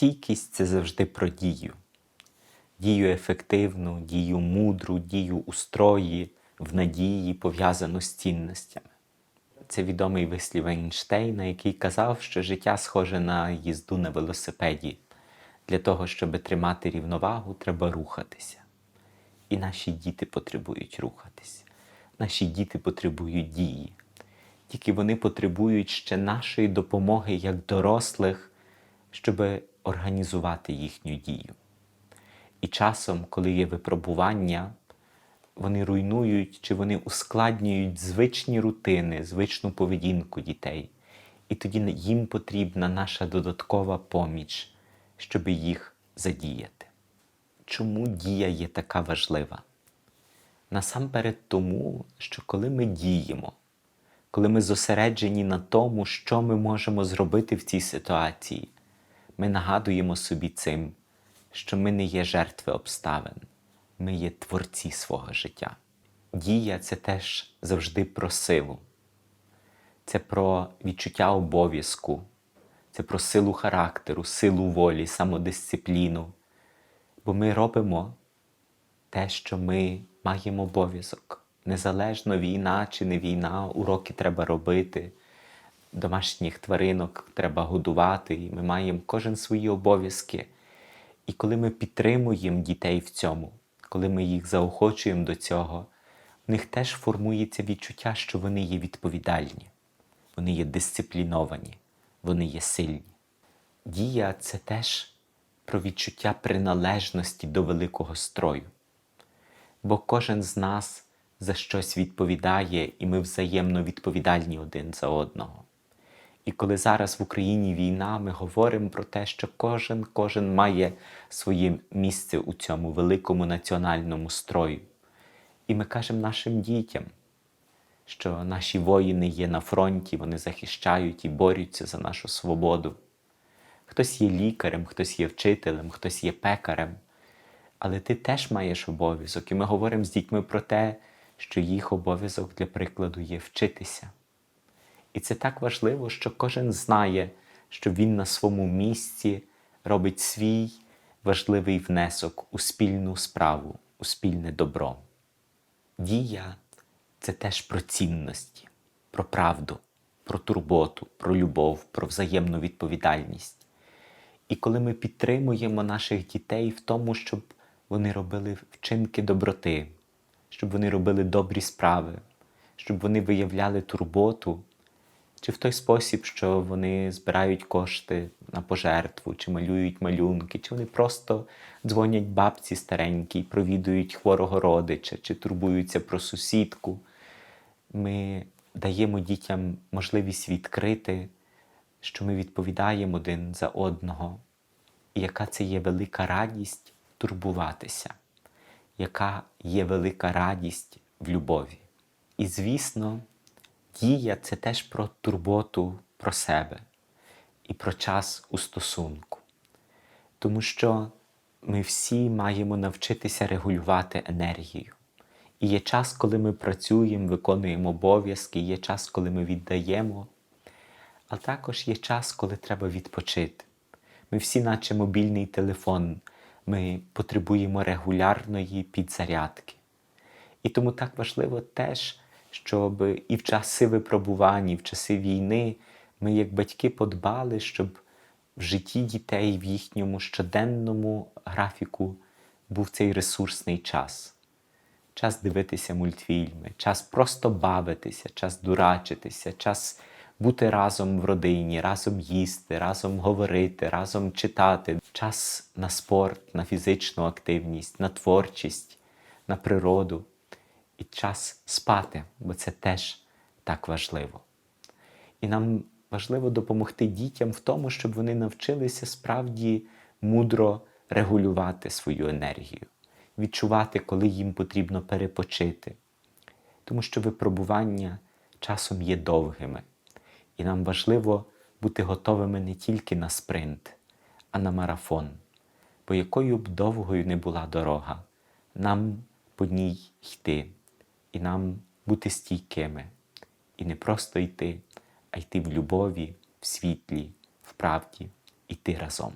Стійкість це завжди про дію. Дію ефективну, дію мудру, дію у строї, в надії, пов'язану з цінностями. Це відомий вислів Ейнштейна, який казав, що життя схоже на їзду на велосипеді. Для того, щоб тримати рівновагу, треба рухатися. І наші діти потребують рухатися. Наші діти потребують дії. Тільки вони потребують ще нашої допомоги як дорослих, щоб організувати їхню дію. І часом, коли є випробування, вони руйнують чи вони ускладнюють звичні рутини, звичну поведінку дітей. І тоді їм потрібна наша додаткова поміч, щоб їх задіяти. Чому дія є така важлива? Насамперед тому, що коли ми діємо, коли ми зосереджені на тому, що ми можемо зробити в цій ситуації, ми нагадуємо собі цим, що ми не є жертви обставин, ми є творці свого життя. Дія це теж завжди про силу, це про відчуття обов'язку, це про силу характеру, силу волі, самодисципліну. Бо ми робимо те, що ми маємо обов'язок. Незалежно війна чи не війна, уроки треба робити, домашніх тваринок треба годувати, і ми маємо кожен свої обов'язки. І коли ми підтримуємо дітей в цьому, коли ми їх заохочуємо до цього, в них теж формується відчуття, що вони є відповідальні, вони є дисципліновані, вони є сильні. Дія це теж про відчуття приналежності до великого строю. Бо кожен з нас за щось відповідає, і ми взаємно відповідальні один за одного. І коли зараз в Україні війна, ми говоримо про те, що кожен кожен має своє місце у цьому великому національному строю. І ми кажемо нашим дітям, що наші воїни є на фронті, вони захищають і борються за нашу свободу. Хтось є лікарем, хтось є вчителем, хтось є пекарем. Але ти теж маєш обов'язок. І ми говоримо з дітьми про те, що їх обов'язок для прикладу є вчитися. І це так важливо, що кожен знає, що він на своєму місці робить свій важливий внесок у спільну справу, у спільне добро. Дія це теж про цінності, про правду, про турботу, про любов, про взаємну відповідальність. І коли ми підтримуємо наших дітей в тому, щоб вони робили вчинки доброти, щоб вони робили добрі справи, щоб вони виявляли турботу, чи в той спосіб, що вони збирають кошти на пожертву, чи малюють малюнки, чи вони просто дзвонять бабці старенькій, провідують хворого родича, чи турбуються про сусідку. Ми даємо дітям можливість відкрити, що ми відповідаємо один за одного, і яка це є велика радість турбуватися, яка є велика радість в любові. І, звісно, дія це теж про турботу про себе і про час у стосунку. Тому що ми всі маємо навчитися регулювати енергію. І є час, коли ми працюємо, виконуємо обов'язки, є час, коли ми віддаємо, а також є час, коли треба відпочити. Ми всі, наче мобільний телефон, ми потребуємо регулярної підзарядки. І тому так важливо теж, щоб і в часи випробувань, і в часи війни ми, як батьки, подбали, щоб в житті дітей, в їхньому щоденному графіку був цей ресурсний час. Час дивитися мультфільми, час просто бавитися, час дурачитися, час бути разом в родині, разом їсти, разом говорити, разом читати, час на спорт, на фізичну активність, на творчість, на природу і час спати, бо це теж так важливо. І нам важливо допомогти дітям в тому, щоб вони навчилися справді мудро регулювати свою енергію, відчувати, коли їм потрібно перепочити. Тому що випробування часом є довгими, і нам важливо бути готовими не тільки на спринт, а на марафон. Бо якою б довгою не була дорога, нам по ній йти, і нам бути стійкими, і не просто йти, а йти в любові, в світлі, в правді, йти разом.